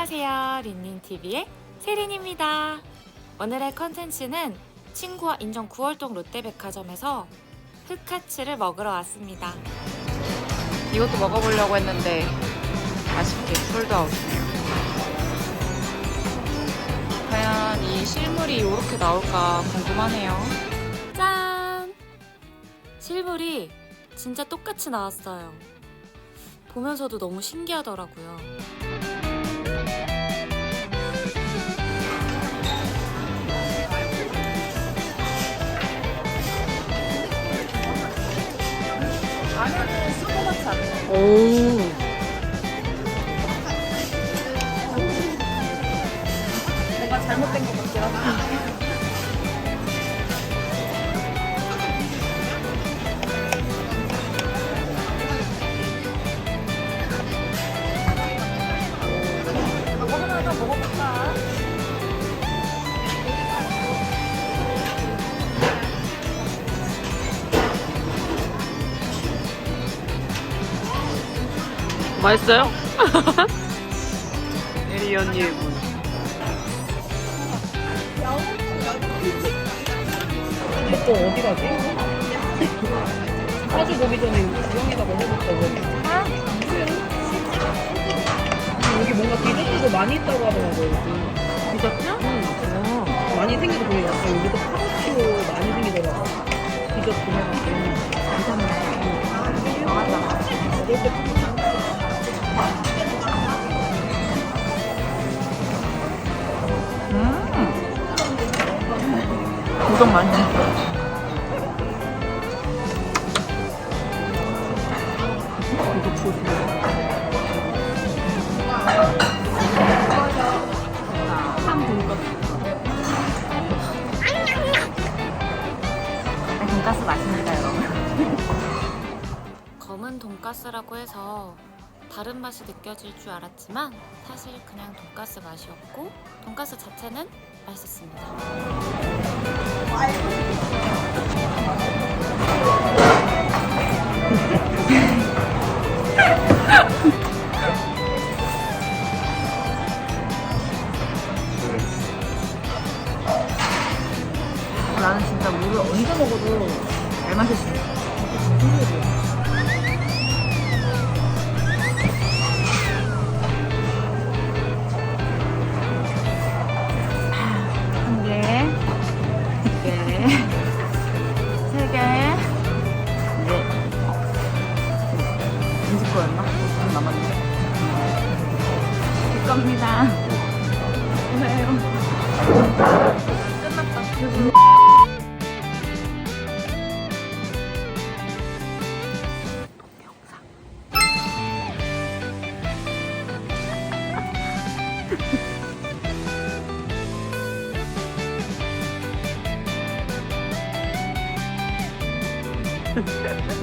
안녕하세요. 린닌TV의 세린입니다. 오늘의 컨텐츠는 친구와 인천 9월동 롯데백화점에서 흑카츠를 먹으러 왔습니다. 이것도 먹어보려고 했는데 아쉽게 솔드아웃이네요. 과연 이 실물이 이렇게 나올까 궁금하네요. 짠! 실물이 진짜 똑같이 나왔어요. 보면서도 너무 신기하더라고요. 오. 맛있어요? 에리 언니의 문. 먹고 어디 가지? 사주 보기 전에 구경이라고 해볼까 봐. 여기 뭔가 디저트도 많이 있다고 하더라고요. 디저트? 응. 많이 생기도 보이요 약간 여기도 카보치오 많이 생기더라고. 디저트 해가지고. 괜찮네. 이렇게 우동 여러분. 검은 돈가스라고 해서 다른 맛이 느껴질 줄 알았지만 사실 그냥 돈가스 맛이었고 돈가스 자체는 맛있었습니다. 나는 진짜 물을 언제 먹어도 잘 마실 수 있어. 5%였나? 남았는데. 제 겁니다. 왜요? 끝났다. Ha ha.